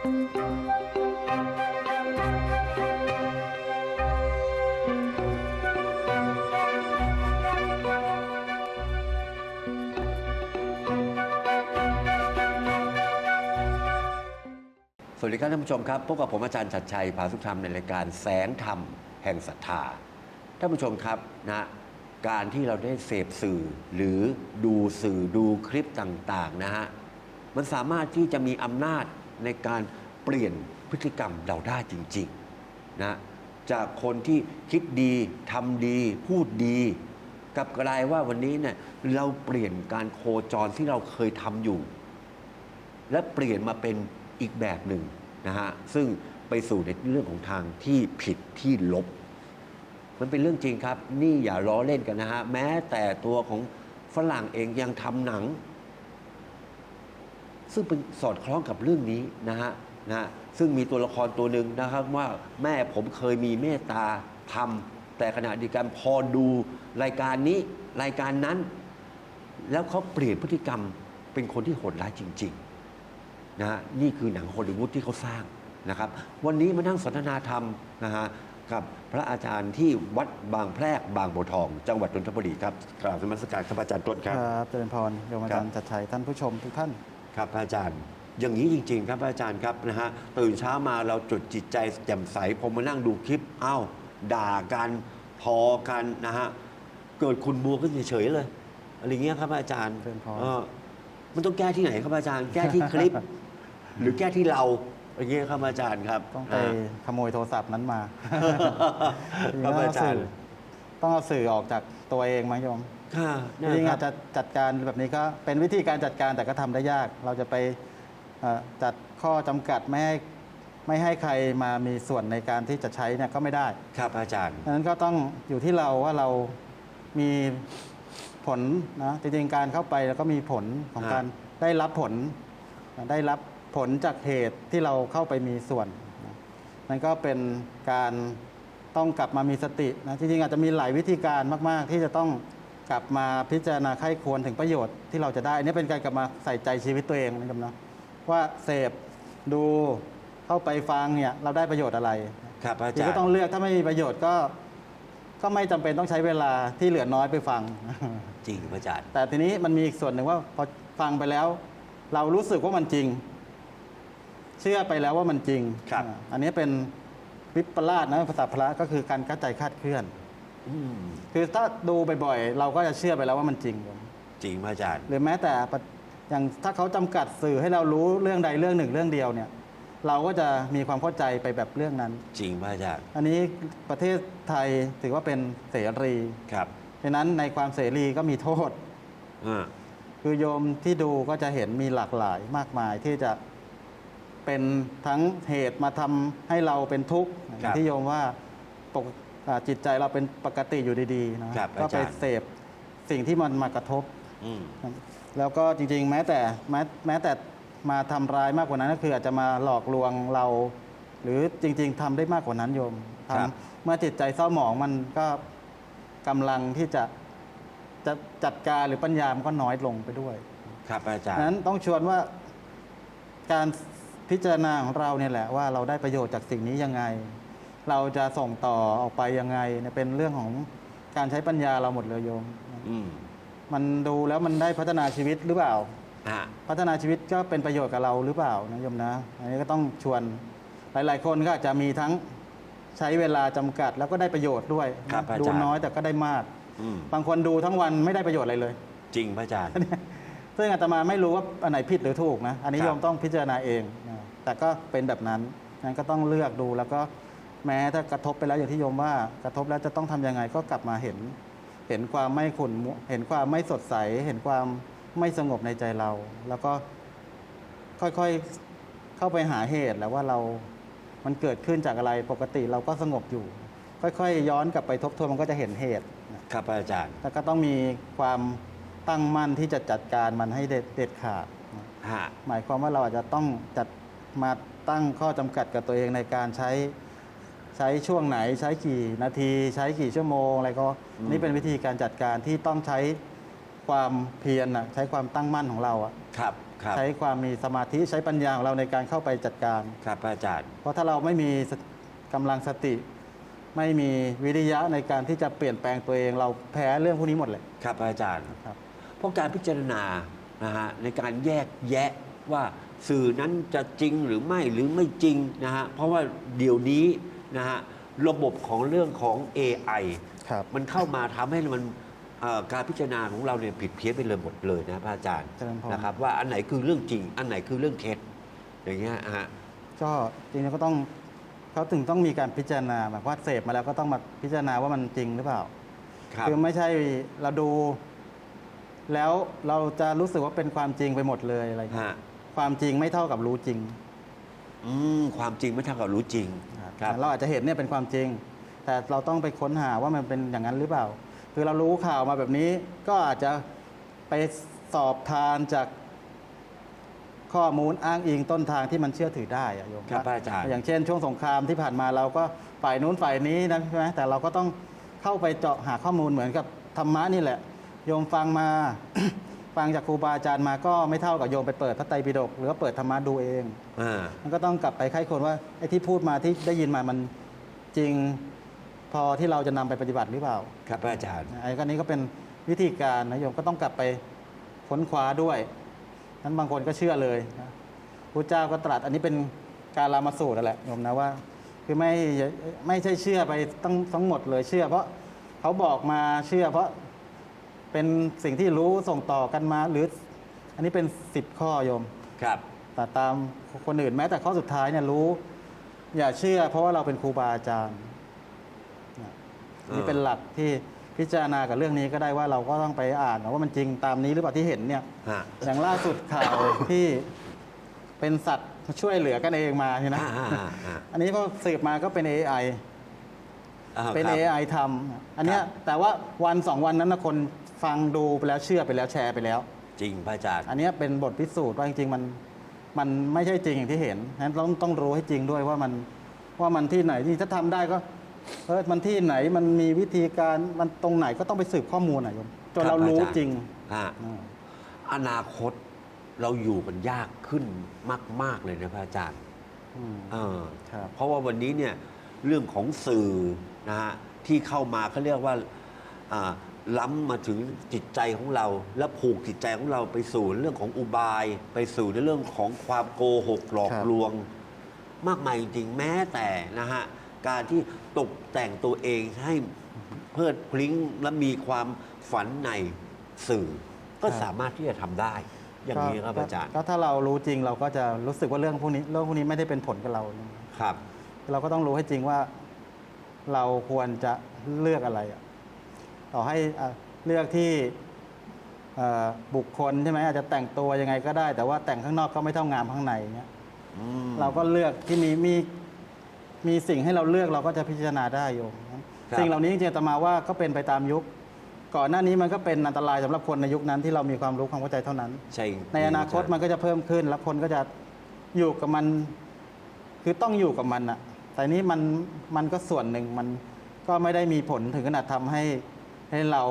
สวัสดีครับท่านผู้ชมครับพบกับผมอาจารย์ชัดชัยภาสุธรรมในรายการแสงธรรมแห่งศรัทธาท่านผู้ชมครับนะการที่เราได้เสพสื่อหรือดูสื่อดูคลิปต่างๆนะฮะมันสามารถที่จะมีอำนาจ ในการเปลี่ยนพฤติกรรมเราได้จริงๆนะจากคนที่คิดดีทำดี พูดดี กับกลายว่าวันนี้เนี่ยเราเปลี่ยนการโคจรที่เราเคยทำอยู่ และเปลี่ยนมาเป็นอีกแบบหนึ่งนะฮะซึ่งไปสู่ในเรื่องของทางที่ผิดที่ลบ มันเป็นเรื่องจริงครับ นี่อย่าล้อเล่นกันนะฮะ แม้แต่ตัวของฝรั่งเองยังทำหนัง ซึ่งเป็นสอดคล้องกับเรื่องนี้นะฮะนะฮะซึ่งมีตัวละครตัวหนึ่งนะครับว่าแม่ผมเคยมีเมตตาทำแต่ขณะเดียวกันพอดูรายการนี้รายการนั้น แล้วเขาเปลี่ยนพฤติกรรมเป็นคนที่โหดร้ายจริงๆนะฮะนี่คือหนังฮอลลีวูดที่เขาสร้างนะครับ วันนี้มานั่งสนทนาธรรมนะฮะกับพระอาจารย์ที่วัดบางแพรกบางบัวทอง จังหวัดนนทบุรีครับกราบนมัสการครับอาจารย์ต้นครับ ครับเจริญพรโยมอาจารย์จัดชัยท่านผู้ชมทุกท่าน ครับพระอาจารย์ อย่างนี้จริง ๆ ครับพระอาจารย์ครับนะฮะตื่นเช้ามาเราจุดจิตใจแจ่มใสพอมานั่งดูคลิปอ้าวด่ากันพอกันนะฮะเกิดคุณบัวขึ้นเฉยๆเลยอะไรเงี้ยครับพระอาจารย์เจริญพร เออมันต้องแก้ที่ไหนครับพระอาจารย์ แก้ที่คลิป หรือแก้ที่เราอย่างเงี้ยครับอาจารย์ครับต้องไปนะฮะขโมยโทรศัพท์นั้นมา ครับอาจารย์ ต้องเอาสื่อออกจากตัวเองมาโยม ค่ะจนะริงๆครัอาบจจะจัดการแบบนี้ก็เป็นวิธีการจัดการแต่ก็ทำได้ยาก เราจะไปเอ่อจัดข้อจำกัดไม่ให้ไม่ให้ใครมามีส่วนในการที่จะใช้เนี่ยก็ไม่ได้ ครับอาจารย์ ดังนั้นก็ต้องอยู่ที่เราว่าเรามีผลนะจริงๆการเข้าไปแล้วก็มีผลของฮะการได้รับผลได้รับผลจากเหตุที่เราเข้าไปมีส่วนนะนั่นก็เป็นการต้องกลับมามีสตินะจริงๆอาจจะมีหลายวิธีการมาก ๆ ที่จะต้อง กลับมาพิจารณาไข้ควรถึงประโยชน์ที่เราจะได้อันนี้เป็นการกลับมาใส่ใจชีวิตตัวเองนะครับเนาะว่าเสพดูเข้าไปฟังเนี่ยเราได้ประโยชน์อะไรครับอาจริจางรก็ต้องย์เลือกถ้าไม่มีประโยชน์ก็ ก็ไม่จำเป็นต้องใช้เวลาที่เหลือน้อยไปฟัง จริงพระอาจารย์ แต่ทีนี้มันมีอีกส่วนหนึ่งว่าพอฟังไปแล้ว เรารู้สึกว่ามันจริง เชื่อไปแล้วว่ามันจริงครับอ่าอันนี้เป็นวิปลาสนะภาษาพระก็คือการกระจายคาดเคลื่อนอืม คือถ้าดูบ่อยๆเราก็จะเชื่อไปแล้วว่ามันจริงจริงพระอาจารย์ หรือแม้แต่ปะอย่างถ้าเขาจำกัดสื่อให้เรารู้เรื่องใดเรื่องหนึ่งเรื่องเดียวเนี่ย เราก็จะมีความเข้าใจไปแบบเรื่องนั้น จริงพระอาจารย์อันนี้ประเทศไทยถือว่าเป็นเสรีครับฉะนั้นในความเสรีก็มีโทษ อ่าคือโยมที่ดูก็จะเห็นมีหลากหลายมากมายที่จะเป็นทั้งเหตุมาทำให้เราเป็นทุกข์อย่างที่โยมว่าปกอ่า จิตใจเราเป็นปกติอยู่ดีๆนะครับก็อาไปจารย์ เสพสิ่งที่มันมากระทบ อืมแล้วก็จริงๆ แม้แต่แม้แม้แต่มาทำร้ายมากกว่านั้นก็คืออาจจะมาหลอกลวงเรา หรือจริง ๆทำได้มากกว่านั้นโยมทำเมื่อจิตใจเศร้าหมองมันก็กำลังที่จะจะจัดการหรือปัญญามันก็น้อยลงไปด้วยครับอาจารย์นั้นต้องชวนว่าการพิจารณาของเราเนี่ยแหละว่าเราได้ประโยชน์จากสิ่งนี้ยังไง เราจะส่งต่อออกไปยังไงเนี่ยเป็นเรื่องของการใช้ปัญญาเราหมดเลยโยม อืมมันดูแล้วมันได้พัฒนาชีวิตหรือเปล่า ฮะพัฒนาชีวิตก็เป็นประโยชน์กับเราหรือเปล่านะโยมนะอันนี้ก็ต้องชวนหลาย ๆ คนก็อาจจะมีทั้งใช้เวลาจำกัดแล้วก็ได้ประโยชน์ด้วยครับอาจารย์ ดูน้อยแต่ก็ได้มาก อืมบางคนดูทั้งวันไม่ได้ประโยชน์อะไรเลย จริงพระอาจารย์ ซึ่งอาตมาไม่รู้ว่าอันไหนผิดหรือถูกนะ อันนี้ครับ โยมต้องพิจารณาเองนะแต่ก็เป็นแบบนั้นนั้นก็ต้องเลือกดูแล้วก็ แม้ถ้ากระทบไปแล้วอย่างที่โยมว่ากระทบแล้วจะต้องทำยังไงก็กลับมาเห็น เห็นความไม่ขุ่นมัวเห็นความไม่สดใส เห็นความไม่สงบในใจเรา แล้วก็ค่อยๆเข้าไปหาเหตุแล้วว่าเรา มันเกิดขึ้นจากอะไรปกติเราก็สงบอยู่ ค่อยๆ ย้อนกลับไปทบทวนมันก็จะเห็นเหตุนะครับอาจารย์แล้วก็ต้องมีความตั้งมั่นที่จะจัดการมันให้เด็ดเด็ดขาดนะฮะหมายความว่าเราอาจจะต้องจัดมาตั้งข้อจำกัดกับตัวเองในการใช้ ใช้ช่วงไหนใช้กี่นาที ใช้กี่ชั่วโมงอะไรก็นี่เป็นวิธีการจัดการที่ต้องใช้ความเพียรนะใช้ความตั้งมั่นของเราอะครับครับใช้ความมีสมาธิใช้ปัญญาของเราในการเข้าไปจัดการ ครับพระอาจารย์ เพราะถ้าเราไม่มีสกำลังสติ ไม่มีวิริยะในการที่จะเปลี่ยนแปลงตัวเองเราแพ้เรื่องพวกนี้หมดเลย ครับพระอาจารย์ครับ เพราะการพิจารณานะฮะในการแยกแยะว่าสื่อนั้นจะจริงหรือไม่หรือไม่จริงนะฮะเพราะว่าเดี๋ยวนี้ นะฮะระบบของเรื่องของ AI ครับ มันเข้ามาทำให้มันเอ่อการพิจารณาของเราเนี่ยผิดเพี้ยนไปเลยหมดเลยนะพระอาจารย์เจริญพร นะครับ ว่าอันไหนคือเรื่องจริง อันไหนคือเรื่องเท็จอย่างเงี้ยฮะ ก็จริงๆก็ต้องเขาถึงต้องมีการพิจารณาแบบว่าเสพมาแล้วก็ต้องมาพิจารณาว่ามันจริงหรือเปล่า ครับ คือไม่ใช่เราดู แล้วเราจะรู้สึกว่าเป็นความจริงไปหมดเลยอะไรอย่างเงี้ยฮะ ความจริงไม่เท่ากับรู้จริง อืมความจริงไม่เท่ากับรู้จริงครับ เราอาจจะเห็นเนี่ยเป็นความจริง แต่เราต้องไปค้นหาว่ามันเป็นอย่างนั้นหรือเปล่า คือเรารู้ข่าวมาแบบนี้ ก็อาจจะไปสอบทานจากข้อมูลอ้างอิงต้นทางที่มันเชื่อถือได้อะโยมครับอาจารย์ อย่างเช่นช่วงสงครามที่ผ่านมาเราก็ฝ่ายนู้นฝ่ายนี้นะใช่ไหมแต่เราก็ต้องเข้าไปเจาะหาข้อมูลเหมือนกับธรรมะนี่แหละ โยมฟังมา ฟังจากครูบาอาจารย์มาก็ไม่เท่ากับโยมไปเปิดพระไตรปิฎกหรือว่าเปิดธรรมะดูเอง อ่า มันก็ต้องกลับไปไข้ควรว่าไอ้ที่พูดมาที่ได้ยินมามันจริงพอที่เราจะนำไปปฏิบัติหรือเปล่าครับพระอาจารย์ ไอ้ก็นี้ก็เป็นวิธีการนะโยมก็ต้องกลับไปค้นคว้าด้วยนั้นบางคนก็เชื่อเลยนะพระเจ้าก็ตรัสอันนี้เป็นการรามาสูตรนั่นแหละโยมนะว่า คือไม่ไม่ใช่เชื่อไปทั้งทั้งหมดเลยเชื่อ เพราะเขาบอกมาเชื่อเพราะ เป็นสิ่งที่รู้ส่งต่อกันมาหรือ อันนี้เป็นสิบข้อโยมครับ แต่ตามคนอื่นแม้แต่ข้อสุดท้ายเนี่ยรู้ อย่าเชื่อ เพราะว่าเราเป็นครูบาอาจารย์เนี่ยนี่เป็นหลักที่พิจารณากับเรื่องนี้ก็ได้ว่าเราก็ต้องไปอ่านว่ามันจริงตามนี้หรือเปล่าที่เห็นเนี่ยฮะอย่างล่าสุดข่าวที่เป็นสัตว์ช่วยเหลือกันเองมาใช่ไหมอ่าอ่าอ่าอ่าอันนี้พอสืบมาก็เป็น AI อ่าเป็นครับ AI ทำอันเนี้ยครับแต่ว่าวันสองวันนั้นนะคน ฟังดูไปแล้วเชื่อไปแล้วแชร์ไปแล้ว จริงพระอาจารย์ อันเนี้ยเป็นบทพิสูจน์ว่าจริงๆมันมันไม่ใช่จริงอย่างที่เห็นนั้นต้องต้องรู้ให้จริงด้วยว่ามันว่ามันที่ไหนที่ถ้าทำได้ก็เออมันที่ไหนมันมีวิธีการมันตรงไหนก็ต้องไปสืบข้อมูลหน่อยโยมจนครับเรารู้อาจารย์จริงฮะอ่า อนาคตเราอยู่กันยากขึ้นมาก ๆ เลยนะพระอาจารย์อืม เออครับ เพราะว่าวันนี้เนี่ยเรื่องของสื่อนะฮะที่เข้ามาเขาเรียกว่าอ่า ล้ำมาถึงจิตใจของเรา และผูกจิตใจของเราไปสู่เรื่องของอุบาย ไปสู่ในเรื่องของความโกหกหลอกครับลวง มากมายจริงๆแม้แต่นะฮะการที่ตกแต่งตัวเองให้เพลิดพลิ้งและมีความฝันในสื่อ ก็สามารถที่จะทำได้ อย่างนี้ครับก็อาจารย์ก็ถ้าเรารู้จริงเราก็จะรู้สึกว่าเรื่องพวกนี้เรื่องพวกนี้ไม่ได้เป็นผลกับเรา ครับ เราก็ต้องรู้ให้จริงว่า เราควรจะเลือกอะไรอะ ต่อให้อะเลือกที่เอ่อบุคคลใช่ไหมอาจจะแต่งตัวยังไงก็ได้ แต่ว่าแต่งข้างนอกก็ไม่เท่างามข้างในเนี้ยอืมเราก็เลือกที่มีมีมีสิ่งให้เราเลือกเราก็จะพิจารณาได้โยมครับสิ่งเหล่านี้จริงๆอาตมาว่าก็เป็นไปตามยุค ก่อนหน้านี้มันก็เป็นอันตรายสำหรับคนในยุคนั้นที่เรามีความรู้ความเข้าใจเท่านั้นใช่ในอนาคตมันก็จะเพิ่มขึ้น แล้วคนก็จะอยู่กับมัน คือต้องอยู่กับมันอะแต่นี้มันมันก็ส่วนหนึ่งมันก็ไม่ได้มีผลถึงขนาดทำให้ ให้เรา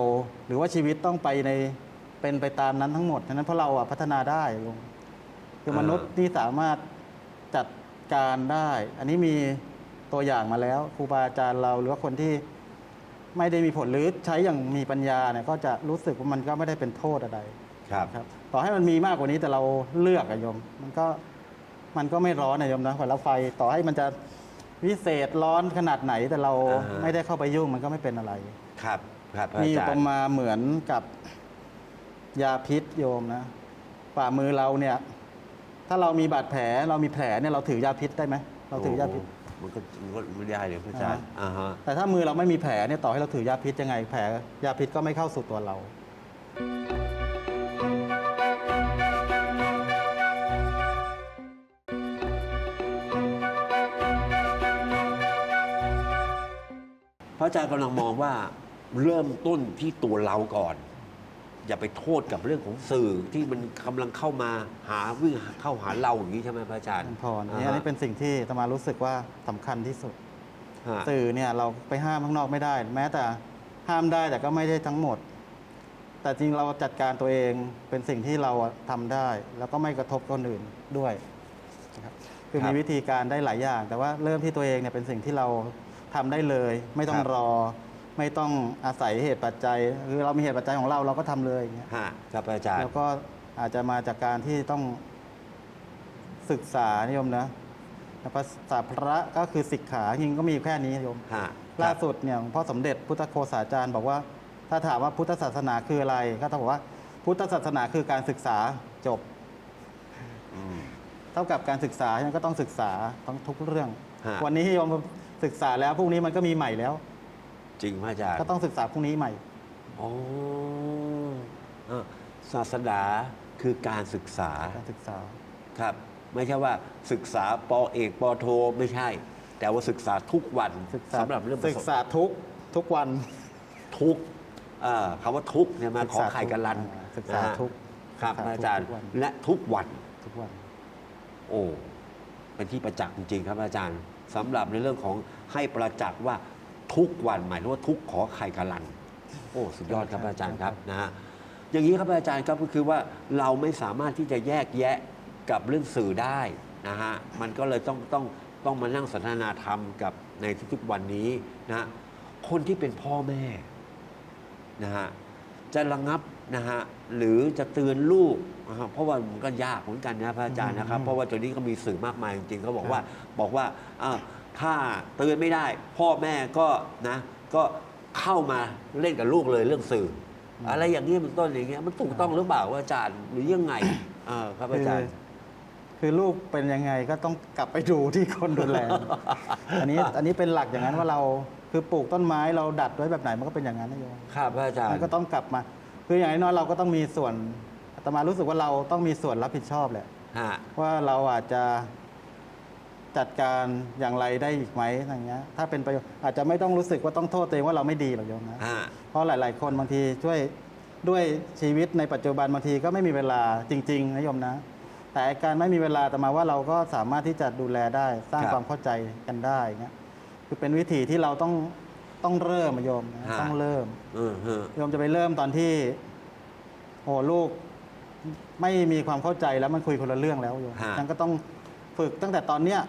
หรือว่าชีวิตต้องไปในเป็นไปตามนั้นทั้งหมดฉะนั้นเพราะเราอะพัฒนาได้ลุงคือมนุษย์ที่สามารถจัดการได้ อันนี้มีตัวอย่างมาแล้วครูบาอาจารย์เราหรือว่าคนที่ไม่ได้มีผลหรือใช้อย่างมีปัญญาเนี่ยก็จะรู้สึกว่ามันก็ไม่ได้เป็นโทษอะไรครับครับ ต่อให้มันมีมากกว่านี้แต่เราเลือกอะโยม มันก็มันก็ไม่ร้อนนะโยมนะพอเราไฟต่อให้มันจะวิเศษร้อนขนาดไหนแต่เราอ่าฮะไม่ได้เข้าไปยุ่งมันก็ไม่เป็นอะไรครับ ครับพระมีอาอยู่จารประย์มาณเหมือนกับยาพิษโยมนะฝ่ามือเราเนี่ย ถ้าเรามีบาดแผลเรามีแผลเนี่ยเราถือยาพิษได้ไหมเราถือยาพิษโมันก็มันก็ไม่ได้เลยพระอาจารย์อ่าฮะ แต่ถ้ามือเราไม่มีแผลเนี่ยต่อให้เราถือยาพิษยังไงแผลยาพิษก็ไม่เข้าสู่ตัวเรา พระอาจารย์กำลังมองว่า เริ่มต้นที่ตัวเราก่อน อย่าไปโทษกับเรื่องของสื่อที่มันกำลังเข้ามาหาวิ่งเข้าหาเราอย่างนี้ใช่ไหมพระอาจารย์พรอันนี้อันนี้เป็นสิ่งที่อาตมารู้สึกว่าสำคัญที่สุดฮะสื่อเนี่ยเราไปห้ามข้างนอกไม่ได้ แม้แต่ห้ามได้แต่ก็ไม่ได้ทั้งหมด แต่จริงเราจัดการตัวเองเป็นสิ่งที่เราอะทำได้ แล้วก็ไม่กระทบคนอื่นด้วยนะครับคือครับมีวิธีการได้หลายอย่าง แต่ว่าเริ่มที่ตัวเองเนี่ยเป็นสิ่งที่เราทำได้เลย ไม่ต้อคงรับรอ ไม่ต้องอาศัยเหตุปัจจัยคือเรามีเหตุปัจจัยของเราเราก็ทำเลยอย่างเงี้ยฮะครับอาจารย์ แล้วก็อาจจะมาจากการที่ต้องศึกษานิยมนะแล้วก็ศาสตร์พระก็คือสิกขาจริงก็มีอยู่แค่นี้นิยม ฮะล่าสุดเนี่ยหลวงพ่อสมเด็จพุทธโฆษาจารย์บอกว่า ถ้าถามว่าพุทธศาสนาคืออะไร ก็ต้องบอกว่า พุทธศาสนาคือการศึกษาจบ อืม เท่ากับการศึกษาฉะนั้นก็ต้องศึกษาทั้งทุกเรื่อง ฮะ วันนี้โยมศึกษาแล้วพรุ่งนี้มันก็มีใหม่แล้ว จริงพระอาจารย์ก็ต้องศึกษาพรุ่งนี้ใหม่โอ้เออศาสนาคือการศึกษาการศึกษาครับ ไม่ใช่ว่าศึกษาปอเอกปอโทไม่ใช่ แต่ว่าศึกษาทุกวันศึกษาสำหรับเรื่องประศึสกบษาทุกทุกวันทุกข์เอ่อคำว่าทุกข์เนี่ยมาศึกขอษาไข่กันลันอ่าศึกษานะฮะทุกข์ครับศึกษาอาจารย์ทุกวันและทุกวันทุกวัน โอ้เป็นที่ประจักษ์จริงๆ ครับอาจารย์สำหรับในเรื่องของให้ประจักษ์ว่า ทุกวันหมายถึงว่าทุกขอไข่กะลันโอ้สุดยอดครับอาจารย์ครับนะฮะอย่างนี้ครับอาจารย์ครับก็คือว่าเราไม่สามารถที่จะแยกแยะกับเรื่องสื่อได้นะฮะมันก็เลยต้องต้องต้องมานั่งสนทนาธรรมกับในทุกๆวันนี้นะฮะคนที่เป็นพ่อแม่นะฮะจะระงับนะฮะหรือจะเตือนลูกนะครับเพราะว่ามันก็ยากเหมือนกันนะพระอาจารย์นะครับอืมเพราะว่าตัวนี้ก็มีสื่อมากมายจริงๆเขาบอกว่าบอกว่าอ่า ถ้าเตือนไม่ได้ พ่อแม่ก็นะ ก็เข้ามาเล่นกับลูกเลยเรื่องสื่อออะไรอย่างนี้เป็นต้นอย่างเงี้ยมันถูกต้องหรือเปล่าว่าอาจารย์หรือยังไงอ่าครับอาจารย์ คือลูกเป็นยังไงก็ต้องกลับไปดูที่คนดูแล อันนี้อันนี้เป็นหลักอย่างนั้นว่าเราคือปลูกต้นไม้เราดัดไว้แบบไหนมันก็เป็นอย่างนั้นนะโยมครับพระอาจารมัย์นก็ต้องกลับมา คืออย่างน้อยๆเราก็ต้องมีส่วนอาตมารู้สึกว่าเราต้องมีส่วนรับผิดชอบแหละฮะว่าเราอาจจะ จัดการอย่างไรได้อีกไหมอย่างเงี้ยถ้าเป็นประโยชน์อาจจะไม่ต้องรู้สึกว่าต้องโทษตัวเองว่าเราไม่ดีหรอกโยมนะฮะเพราะหลาย ๆ คนบางทีช่วยด้วยชีวิตในปัจจุบันบางทีก็ไม่มีเวลาจริง ๆนะโยมนะ แต่การไม่มีเวลาแต่มาว่าเราก็สามารถที่จะดูแลได้สร้างความเข้าใจกันได้เงี้ยคือเป็นวิธีที่เราต้องต้องเริ่มอะโยมนะต้องเริ่มเออฮะโยมจะไปเริ่มตอนที่โอ้ลูกไม่มีความเข้าใจแล้วมันคุยคนละเรื่องแล้วโยมฮะฉันก็ต้องฝึกตั้งแต่ตอนเนี้ย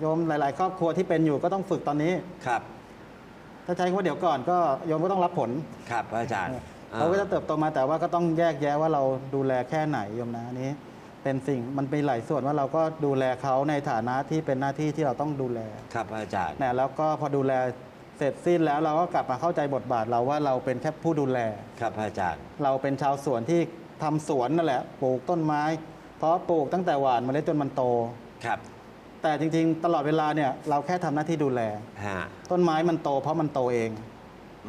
โยมหลาย ๆ ครอบครัวที่เป็นอยู่ก็ต้องฝึกตอนนี้ ครับ ถ้าใช้คำว่าเดี๋ยวก่อนก็โยมก็ต้องรับผลครับพระอาจารย์เขาก็จะเติบโตมาแต่ว่าก็ต้องแยกแยะว่าเราดูแลแค่ไหนโยมนะอันนี้ เป็นสิ่งมันเป็นหลายส่วนว่าเราก็ดูแลเขาในฐานะที่เป็นหน้าที่ที่เราต้องดูแลครับพระอาจารย์นะแล้วก็พอดูแลเสร็จสิ้นแล้วเราก็กลับมาเข้าใจบทบาทเราว่าเราเป็นแค่ผู้ดูแล ครับพระอาจารย์ เราเป็นชาวสวนที่ทำสวนนั่นแหละปลูกต้นไม้เพราะปลูกตั้งแต่หว่านเมล็ดจนมันโตครับ แต่จริงๆ ตลอดเวลาเนี่ยเราแค่ทำหน้าที่ดูแล ฮะต้นไม้มันโตเพราะมันโตเอง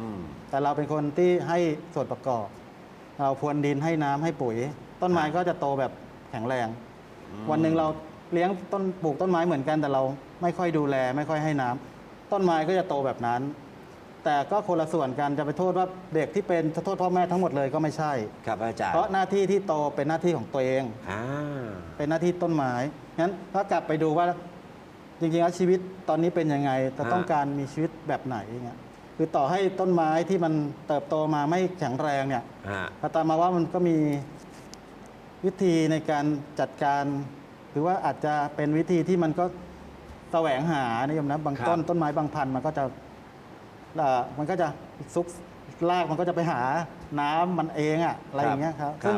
อืม แต่เราเป็นคนที่ให้ส่วนประกอบ เราพรวนดินให้น้ำให้ปุ๋ย ต้นไม้ก็จะโตแบบแข็งแรง วันหนึ่งเราเลี้ยงต้นปลูกต้นไม้เหมือนกันแต่เราไม่ค่อยดูแล ไม่ค่อยให้น้ำต้นไม้ก็จะโตแบบนั้น แต่ก็คนละส่วนกันจะไปโทษว่าเด็กที่เป็นจะโทษพ่อแม่ทั้งหมดเลยก็ไม่ใช่ ครับพระอาจารย์เพราะหน้าที่ที่โตเป็นหน้าที่ของตัวเอง อ่าเป็นหน้าที่ต้นไม้งั้นก็กลับไปดูว่าจริงๆแล้วชีวิตตอนนี้เป็นยังไงจะต้องการมีชีวิตแบบไหนเงี้ยคือต่อให้ต้นไม้ที่มันเติบโตมาไม่แข็งแรงเนี่ยฮะอาตามมาว่ามันก็มีวิธีในการจัดการ หรือว่าอาจจะเป็นวิธีที่มันก็แสวงหานะโยมนะบางต้นต้นไม้บางพันธุ์มันก็จะเอ่อ มันก็จะซุกรากมันก็จะไปหาน้ำมันเองอะอะไรอย่างเงี้ยครับซึ่ง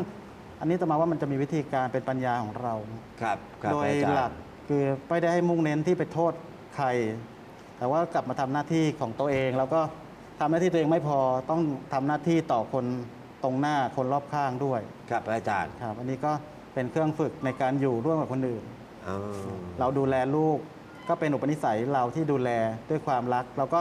อันนี้อาตมาว่ามันจะมีวิธีการเป็นปัญญาของเรา ครับครับโดพยระอาจารย์หลักคือไม่ได้ให้มุ่งเน้นที่ไปโทษใคร แต่ว่ากลับมาทำหน้าที่ของตัวเอง แล้วก็ทำหน้าที่ตัวเองไม่พอต้องทำหน้าที่ต่อคนตรงหน้าคนรอบข้างด้วยครับพระอาจารย์ครับอันนี้ก็เป็นเครื่องฝึกในการอยู่ร่วมกับคนอื่น อ๋อ เราดูแลลูกก็เป็นอุปนิสัยเราที่ดูแลด้วยความรักแล้วก็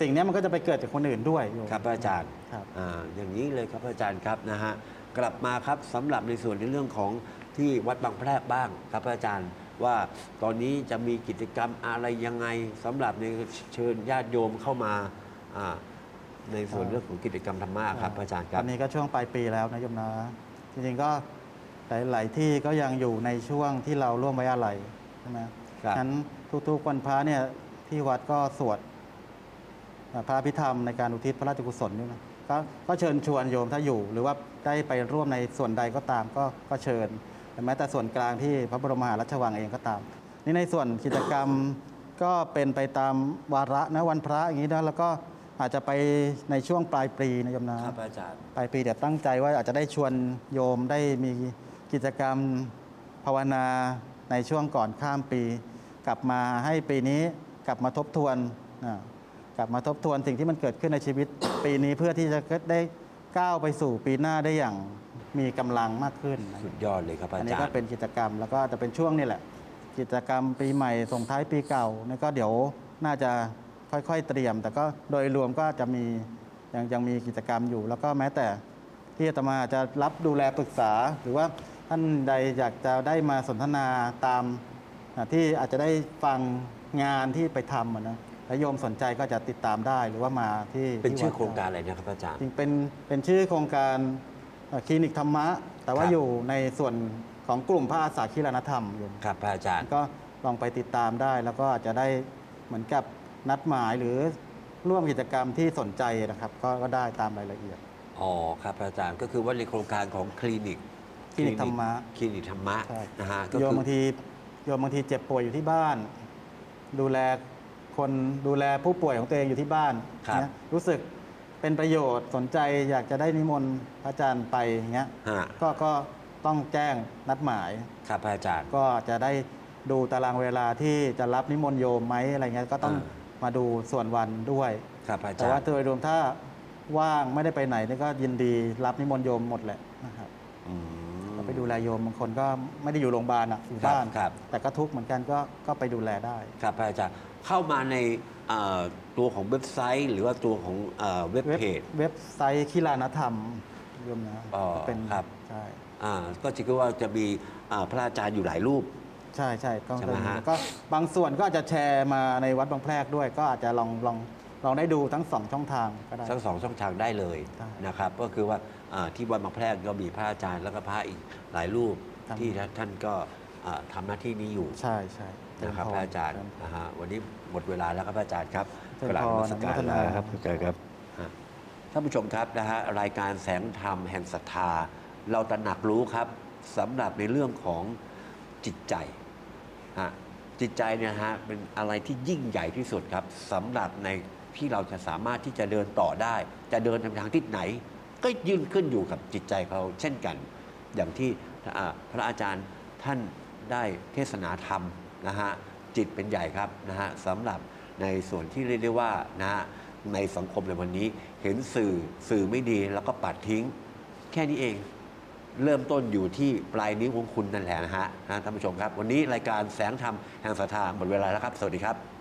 สิ่งเนี้ยมันก็จะไปเกิดจากคนอื่นด้วยโยม ครับพระอาจารย์ครับ อ่าอย่างนี้เลยครับพระอาจารย์ครับนะฮะกลับมาครับสำหรับในส่วนในเรื่องของที่วัดบางแพรกบ้างครับพระอาจารย์ ว่าตอนนี้จะมีกิจกรรมอะไรยังไงสำหรับในเชิญญาติโยมเข้ามาอ่าในส่วนเรื่องของกิจกรรมธรรมะครับพระอาจารย์ครับอันนี้ก็ช่วงปลายปีแล้วนะโยมนะ จริงๆก็หลายๆที่ก็ยังอยู่ในช่วงที่เราร่วมไว้อะไรใช่ไหมครับ งั้นทุกๆวันพระเนี่ยที่วัดก็สวด พระพิธรรมในการอุทิศพระราชกุศลด้วยนะก็ก็เชิญชวนโยมถ้าอยู่ หรือว่าได้ไปร่วมในส่วนใดก็ตามก็ก็เชิญแม้แต่ส่วนกลางที่พระบรมมหาราชวังเองก็ตาม นี่ในส่วนกิจกรรมก็เป็นไปตามวาระนะวันพระอย่างนี้นะแล้วก็อาจจะไปในช่วงปลายปีนะโยมนะครับอาจารย์ปลายปีเดี๋ยวตั้งใจว่าอาจจะได้ชวนโยมได้มีกิจกรรมภาวนาในช่วงก่อนข้ามปี กลับมาให้ปีนี้กลับมาทบทวนอ่า กลับมาทบทวนสิ่งที่มันเกิดขึ้นในชีวิต ปีนี้เพื่อที่จะได้ก้าวไปสู่ปีหน้าได้อย่างมีกำลังมากขึ้นนะสุดยอดเลยครับอาอันนี้จารก็ย์เป็นกิจกรรมแล้วก็จะเป็นช่วงนี่แหละ กิจกรรมปีใหม่ส่งท้ายปีเก่านี่ก็เดี๋ยวน่าจะค่อยๆเตรียม แต่ก็โดยรวมก็จะมียังยังมีกิจกรรมอยู่ แล้วก็แม้แต่ที่อาตมาจะรับดูแลปรึกษา หรือว่าท่านใดอยากจะได้มาสนทนาตามอ่าที่อาจจะได้ฟังงานที่ไปทำอะนะ แล้วโยมสนใจก็จะติดตามได้หรือว่ามาที่เป็นที่ชื่อวัดโครงการอะไรนะครับอาจารย์ จริงเป็นเป็นชื่อโครงการเอ่อคลินิกธรรมะ แต่ว่าครับ อยู่ในส่วนของกลุ่มพระอาสาคีรณธรรมอยู่ครับพระอาจารย์ ก็ลองไปติดตามได้แล้วก็อาจจะได้เหมือนกับนัดหมายหรือร่วมกิจกรรมที่สนใจนะครับ ก็ก็ได้ตามรายละเอียด อ๋อครับพระอาจารย์ก็คือว่าในโครงการของคลินิกคลินิกธรรมะ คลินิกธรรมะใช่นะฮะก็โยคืมอบางทีโยมบางทีเจ็บป่วยอยู่ที่บ้าน ดูแล คนดูแลผู้ป่วยของตัวเองอยู่ที่บ้านครับเนี่ยรู้สึกเป็นประโยชน์สนใจอยากจะได้นิมนต์พระอาจารย์ไปอย่างเงี้ยฮะ ก็ก็ต้องแจ้งนัดหมาย ครับพระอาจารย์ ก็จะได้ดูตารางเวลาที่จะรับนิมนต์โยมไหมอะไรเงี้ยก็ต้องอ่ มาดูส่วนวันด้วย ครับพระอาแต่จารว่าย์โดยรวมถ้าว่างไม่ได้ไปไหนนี่ก็ยินดีรับนิมนต์โยมหมดแหละนะครับ อืมก็ ไปดูแลโยมบางคนก็ไม่ได้อยู่โรงพยาบาลอะอยู่ครับบ้านครับ แต่ก็ทุกข์เหมือนกันก็ก็ไปดูแลได้ครับพระอาจารย์เข้ามาในเอ่อตัวของเว็บไซต์ หรือว่าตัวของเอ่อเว็บเว็บเพจเว็บไซต์คิลานธรรมโยมนะอ๋อเป็นครับใช่อ่าก็จะคิดว่าจะมีอ่าพระอาจารย์อยู่หลายรูป ใช่ใช่ก็ใช่ไหมฮะก็บางส่วนก็อาจจะแชร์มาในวัดบางแพรกด้วย ก็อาจจะลองลองลองได้ดูทั้งสองช่องทางก็ได้ทั้งสองช่องทางได้เลยได้นะครับ ก็คือว่าอ่า ที่วัดบางแพรกก็มีพระอาจารย์แล้วก็พระอีกหลายรูปครับที่ท่านก็อ่าทำหน้าที่นี้อยู่ใช่ใช่นะครับพระอาจารย์นะฮะวันนี้หมดเวลาแล้วครับพระอาจารย์ครับเชิญกราบพรนมัสการอนุโมทนาแล้วครับอาจารย์ครับฮะท่านผู้ชมครับนะฮะรายการแสงธรรมแห่งศรัทธา เราตระหนักรู้ครับสำหรับในเรื่องของจิตใจฮะจิตใจเนี่ยนะฮะเป็นอะไรที่ยิ่งใหญ่ที่สุดครับสำหรับในที่เราจะสามารถที่จะเดินต่อได้ จะเดินทางทิศไหน ก็ยืนขึ้นอยู่กับจิตใจเขาเช่นกัน อย่างที่พระอาจารย์ท่านได้เทศนาธรรมนะฮะจิตเป็นใหญ่ครับนะฮะสำหรับในส่วนที่เรียกได้ว่านะฮะในสังคมในวันนี้เห็นสื่อสื่อไม่ดีแล้วก็ปัดทิ้ง แค่นี้เองเริ่มต้นอยู่ที่ปลายนิ้วของคุณนั่นแหละนะฮะนะท่านผู้ชมครับ วันนี้รายการแสงธรรมแห่งศรัทธาหมดเวลาแล้วครับ สวัสดีครับ